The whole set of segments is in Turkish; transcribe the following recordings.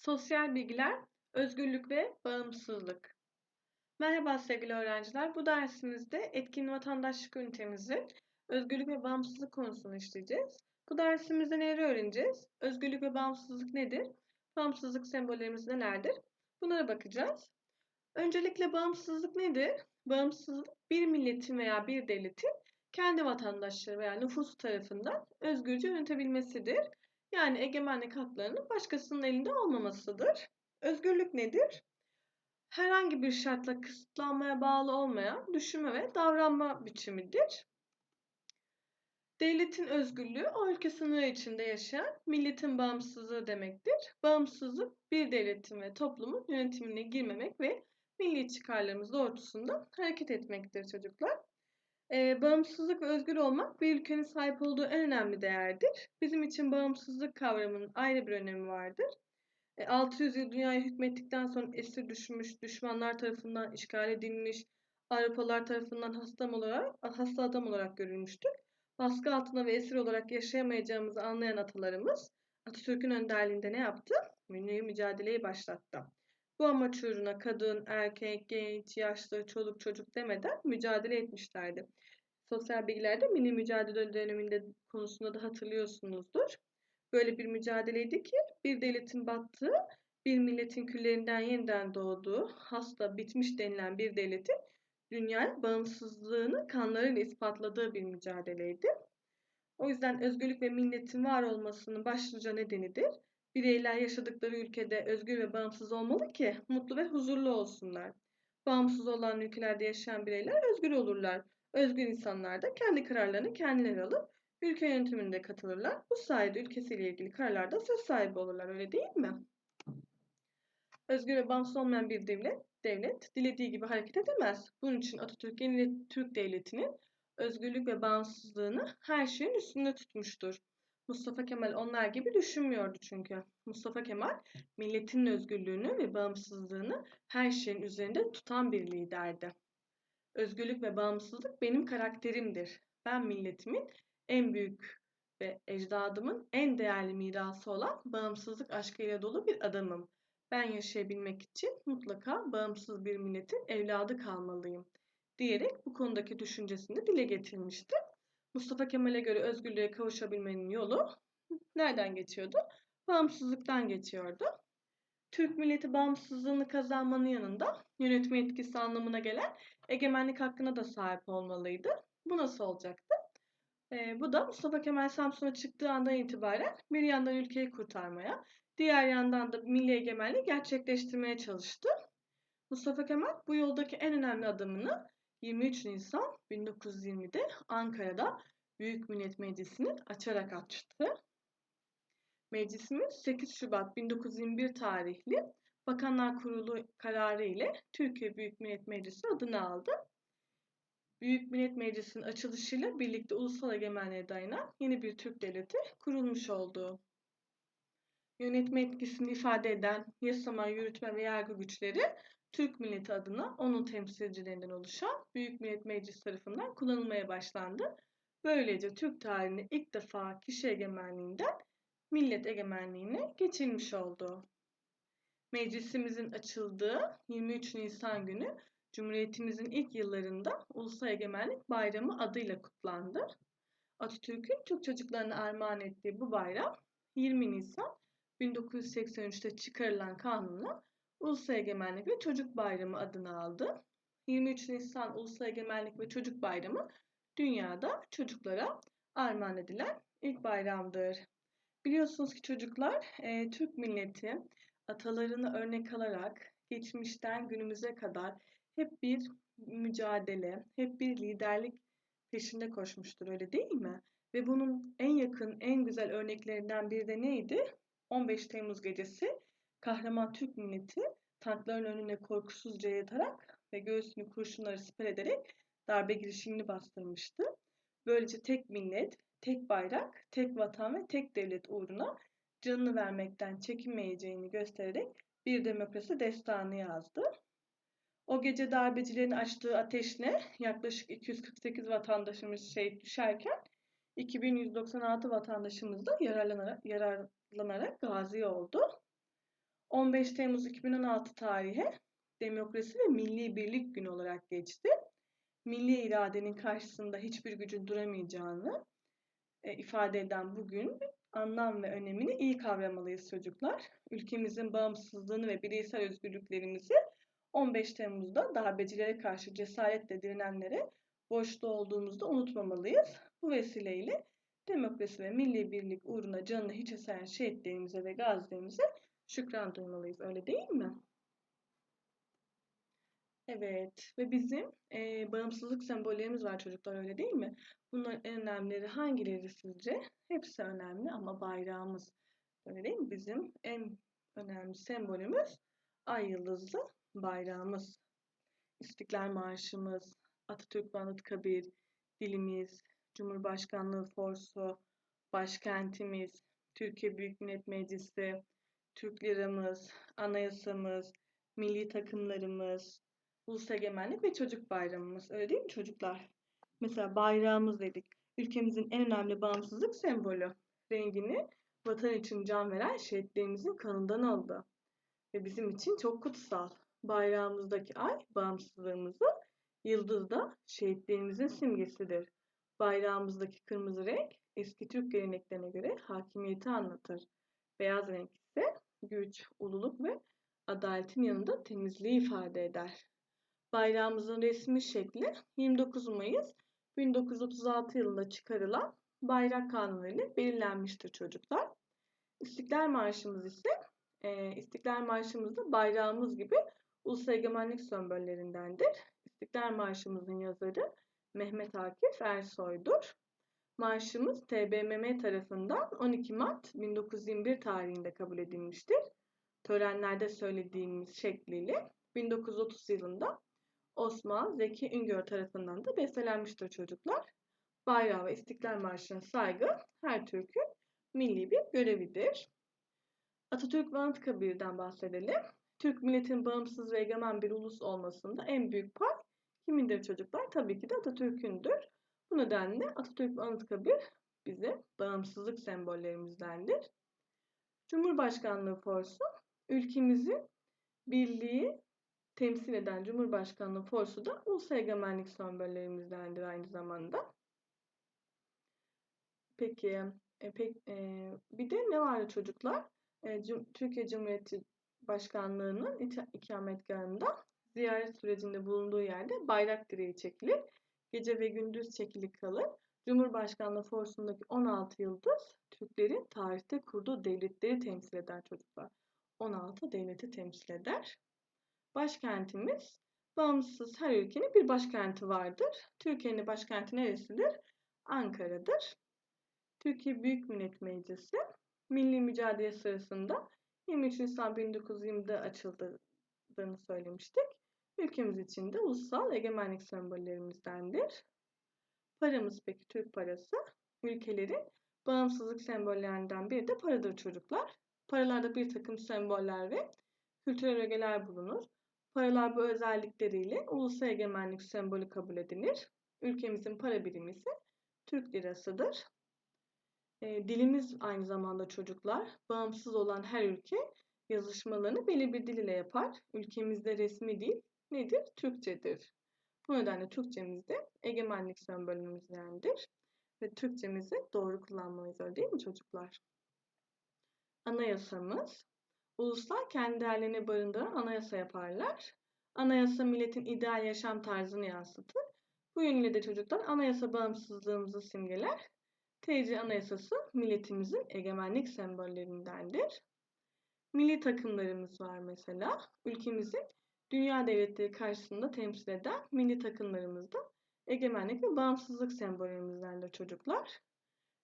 Sosyal bilgiler, özgürlük ve bağımsızlık. Merhaba sevgili öğrenciler. Bu dersimizde etkin vatandaşlık ünitemizin özgürlük ve bağımsızlık konusunu işleyeceğiz. Bu dersimizde neleri öğreneceğiz? Özgürlük ve bağımsızlık nedir? Bağımsızlık sembollerimiz nelerdir? Bunlara bakacağız. Öncelikle bağımsızlık nedir? Bağımsızlık bir milletin veya bir devletin kendi vatandaşları veya nüfusu tarafından özgürce yönetebilmesidir. Yani egemenlik haklarının başkasının elinde olmamasıdır. Özgürlük nedir? Herhangi bir şartla kısıtlanmaya bağlı olmayan düşünme ve davranma biçimidir. Devletin özgürlüğü o ülke sınırı içinde yaşayan milletin bağımsızlığı demektir. Bağımsızlık bir devletin ve toplumun yönetimine girmemek ve milli çıkarlarımız doğrultusunda hareket etmektir çocuklar. Ee, bağımsızlık ve özgür olmak bir ülkenin sahip olduğu en önemli değerdir. Bizim için bağımsızlık kavramının ayrı bir önemi vardır. E, 600 yıl dünyaya hükmettikten sonra esir düşmüş, düşmanlar tarafından işgal edilmiş, Avrupalılar tarafından hasta olarak, hasta adam olarak görülmüştük. Baskı altında ve esir olarak yaşayamayacağımızı anlayan atalarımız Atatürk'ün önderliğinde ne yaptı? Milli mücadeleyi başlattı. Bu amaç uğruna kadın, erkek, genç, yaşlı, çoluk, çocuk demeden mücadele etmişlerdi. Sosyal bilgilerde mini mücadele döneminde konusunda da hatırlıyorsunuzdur. Böyle bir mücadeleydi ki bir devletin battığı, bir milletin küllerinden yeniden doğduğu, hasta, bitmiş denilen bir devletin dünyaya bağımsızlığını kanlarıyla ispatladığı bir mücadeleydi. O yüzden özgürlük ve milletin var olmasının başlıca nedenidir. Bireyler yaşadıkları ülkede özgür ve bağımsız olmalı ki mutlu ve huzurlu olsunlar. Bağımsız olan ülkelerde yaşayan bireyler özgür olurlar. Özgür insanlar da kendi kararlarını kendileri alıp ülke yönetiminde katılırlar. Bu sayede ülkesiyle ilgili kararlarda söz sahibi olurlar öyle değil mi? Özgür ve bağımsız olmayan bir devlet, devlet dilediği gibi hareket edemez. Bunun için Atatürk yeni Türk Devleti'nin özgürlük ve bağımsızlığını her şeyin üstünde tutmuştur. Mustafa Kemal onlar gibi düşünmüyordu çünkü. Mustafa Kemal milletin özgürlüğünü ve bağımsızlığını her şeyin üzerinde tutan bir liderdi. Özgürlük ve bağımsızlık benim karakterimdir. Ben milletimin en büyük ve ecdadımın en değerli mirası olan bağımsızlık aşkıyla dolu bir adamım. Ben yaşayabilmek için mutlaka bağımsız bir milletin evladı kalmalıyım diyerek bu konudaki düşüncesini dile getirmişti. Mustafa Kemal'e göre özgürlüğe kavuşabilmenin yolu nereden geçiyordu? Bağımsızlıktan geçiyordu. Türk milleti bağımsızlığını kazanmanın yanında yönetme etkisi anlamına gelen egemenlik hakkına da sahip olmalıydı. Bu nasıl olacaktı? Ee, bu da Mustafa Kemal Samsun'a çıktığı andan itibaren bir yandan ülkeyi kurtarmaya, diğer yandan da milli egemenliği gerçekleştirmeye çalıştı. Mustafa Kemal bu yoldaki en önemli adımını 23 Nisan 1920'de Ankara'da Büyük Millet Meclisi'ni açarak açtı. Meclisimiz 8 Şubat 1921 tarihli Bakanlar Kurulu kararı ile Türkiye Büyük Millet Meclisi adını aldı. Büyük Millet Meclisi'nin açılışıyla birlikte ulusal egemenliğe dayanan yeni bir Türk devleti kurulmuş oldu. Yönetme etkisini ifade eden yasama, yürütme ve yargı güçleri Türk milleti adına onun temsilcilerinden oluşan Büyük Millet Meclisi tarafından kullanılmaya başlandı. Böylece Türk tarihinde ilk defa kişi egemenliğinden millet egemenliğine geçilmiş oldu. Meclisimizin açıldığı 23 Nisan günü Cumhuriyetimizin ilk yıllarında Ulusal Egemenlik Bayramı adıyla kutlandı. Atatürk'ün Türk çocuklarına armağan ettiği bu bayram 20 Nisan 1983'te çıkarılan kanunla Ulusal Egemenlik ve Çocuk Bayramı adını aldı. 23 Nisan Ulusal Egemenlik ve Çocuk Bayramı dünyada çocuklara armağan edilen ilk bayramdır. Biliyorsunuz ki çocuklar e, Türk milleti atalarını örnek alarak geçmişten günümüze kadar hep bir mücadele, hep bir liderlik peşinde koşmuştur öyle değil mi? Ve bunun en yakın, en güzel örneklerinden biri de neydi? 15 Temmuz gecesi kahraman Türk milleti tankların önüne korkusuzca yatarak ve göğsünü kurşunları siper ederek darbe girişimini bastırmıştı. Böylece tek millet, tek bayrak, tek vatan ve tek devlet uğruna canını vermekten çekinmeyeceğini göstererek bir demokrasi destanı yazdı. O gece darbecilerin açtığı ateşle yaklaşık 248 vatandaşımız şehit düşerken 2196 vatandaşımız da yararlanarak, yararlanarak gazi oldu. 15 Temmuz 2016 tarihi Demokrasi ve Milli Birlik Günü olarak geçti. Milli iradenin karşısında hiçbir gücün duramayacağını e, ifade eden bugün anlam ve önemini iyi kavramalıyız çocuklar. Ülkemizin bağımsızlığını ve bireysel özgürlüklerimizi 15 Temmuz'da darbecilere karşı cesaretle direnenlere borçlu olduğumuzu da unutmamalıyız. Bu vesileyle demokrasi ve milli birlik uğruna canını hiçe sayan şehitlerimize ve gazilerimize şükran duymalıyız. Öyle değil mi? Evet ve bizim e, bağımsızlık sembollerimiz var çocuklar öyle değil mi? Bunların en önemlileri hangileri sizce? Hepsi önemli ama bayrağımız öyle değil mi? Bizim en önemli sembolümüz ay yıldızlı bayrağımız. İstiklal Marşımız, Atatürk Anıtkabir, dilimiz, Cumhurbaşkanlığı forsu, başkentimiz, Türkiye Büyük Millet Meclisi, Türk liramız, anayasamız, milli takımlarımız, ulus egemenlik ve çocuk bayramımız. Öyle değil mi çocuklar? Mesela bayrağımız dedik. Ülkemizin en önemli bağımsızlık sembolü. Rengini vatan için can veren şehitlerimizin kanından aldı. Ve bizim için çok kutsal. Bayrağımızdaki ay bağımsızlığımızı, yıldız da şehitlerimizin simgesidir. Bayrağımızdaki kırmızı renk eski Türk geleneklerine göre hakimiyeti anlatır. Beyaz renk ise güç, ululuk ve adaletin yanında temizliği ifade eder. Bayrağımızın resmi şekli 29 Mayıs 1936 yılında çıkarılan Bayrak Kanunu ile belirlenmiştir çocuklar. İstiklal Marşımız ise e, İstiklal Marşımız da bayrağımız gibi ulusal egemenlik sembollerindendir. İstiklal Marşımızın yazarı Mehmet Akif Ersoy'dur. Marşımız TBMM tarafından 12 Mart 1921 tarihinde kabul edilmiştir. Törenlerde söylediğimiz şekliyle 1930 yılında Osman Zeki Üngör tarafından da bestelenmiştir çocuklar. Bayrağı ve İstiklal Marşı'na saygı her Türk'ün milli bir görevidir. Atatürk ve Anıtkabir'den bahsedelim. Türk milletin bağımsız ve egemen bir ulus olmasında en büyük pay kimindir çocuklar? Tabii ki de Atatürk'ündür. Bu nedenle Atatürk ve Anıtkabir bize bağımsızlık sembollerimizdendir. Cumhurbaşkanlığı forsu ülkemizi birliği temsil eden Cumhurbaşkanlığı forsu da ulusal egemenlik sembollerimizdendir aynı zamanda. Peki, e, pek, e, bir de ne vardı çocuklar? E, Cum Türkiye Cumhuriyeti Başkanlığı'nın ikametgahında ziyaret sürecinde bulunduğu yerde bayrak direği çekilir. Gece ve gündüz çekili kalır. Cumhurbaşkanlığı forsundaki 16 yıldız Türklerin tarihte kurduğu devletleri temsil eder çocuklar. 16 devleti temsil eder. Başkentimiz bağımsız her ülkenin bir başkenti vardır. Türkiye'nin başkenti neresidir? Ankara'dır. Türkiye Büyük Millet Meclisi milli mücadele sırasında 23 Nisan 1920'de açıldığını söylemiştik. Ülkemiz için de ulusal egemenlik sembollerimizdendir. Paramız peki Türk parası. Ülkelerin bağımsızlık sembollerinden biri de paradır çocuklar. Paralarda bir takım semboller ve kültürel ögeler bulunur. Paralar bu özellikleriyle ulusal egemenlik sembolü kabul edilir. Ülkemizin para birimi ise Türk lirasıdır. E, dilimiz aynı zamanda çocuklar. Bağımsız olan her ülke yazışmalarını belli bir dil ile yapar. Ülkemizde resmi dil nedir? Türkçedir. Bu nedenle Türkçemiz de egemenlik sembolümüzdendir. Ve Türkçemizi doğru kullanmalıyız öyle değil mi çocuklar? Anayasamız. Uluslar kendi değerlerini barındıran anayasa yaparlar. Anayasa milletin ideal yaşam tarzını yansıtır. Bu yönüyle de çocuklar anayasa bağımsızlığımızı simgeler. TC Anayasası milletimizin egemenlik sembollerindendir. Milli takımlarımız var mesela. Ülkemizin dünya devletleri karşısında temsil eden milli takımlarımızda egemenlik ve bağımsızlık sembollerimizdendir çocuklar.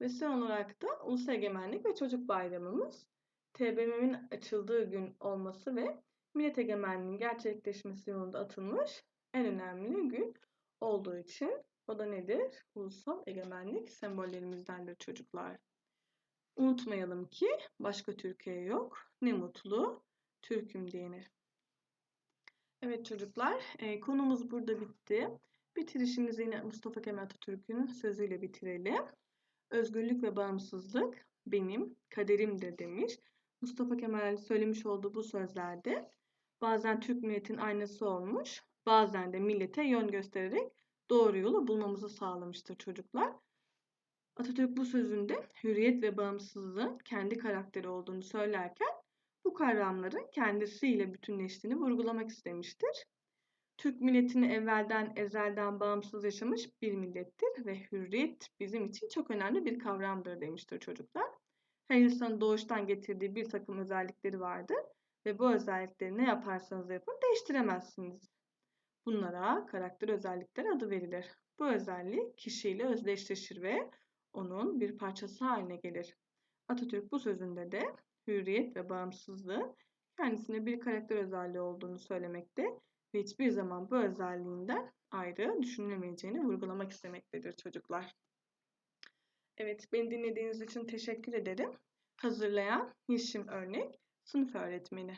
Ve son olarak da Ulusal Egemenlik ve Çocuk Bayramımız TBMM'in açıldığı gün olması ve millet egemenliğinin gerçekleşmesi yolunda atılmış en önemli gün olduğu için o da nedir? Ulusal egemenlik sembollerimizdendir çocuklar. Unutmayalım ki başka Türkiye yok. Ne mutlu Türk'üm diyene. Evet çocuklar, e, konumuz burada bitti. Bitirişimizi yine Mustafa Kemal Atatürk'ün sözüyle bitirelim. Özgürlük ve bağımsızlık benim kaderimdir demiş. Mustafa Kemal söylemiş olduğu bu sözlerde bazen Türk milletin aynası olmuş, bazen de millete yön göstererek doğru yolu bulmamızı sağlamıştır çocuklar. Atatürk bu sözünde hürriyet ve bağımsızlığın kendi karakteri olduğunu söylerken bu kavramların kendisiyle bütünleştiğini vurgulamak istemiştir. Türk milletini evvelden ezelden bağımsız yaşamış bir millettir ve hürriyet bizim için çok önemli bir kavramdır demiştir çocuklar. Her insanın doğuştan getirdiği bir takım özellikleri vardır ve bu özellikleri ne yaparsanız yapın değiştiremezsiniz. Bunlara karakter özellikleri adı verilir. Bu özellik kişiyle özdeşleşir ve onun bir parçası haline gelir. Atatürk bu sözünde de hürriyet ve bağımsızlığı kendisine bir karakter özelliği olduğunu söylemekte ve hiçbir zaman bu özelliğinden ayrı düşünülemeyeceğini vurgulamak istemektedir çocuklar. Evet, beni dinlediğiniz için teşekkür ederim. Hazırlayan Yeşim Örnek, sınıf öğretmeni.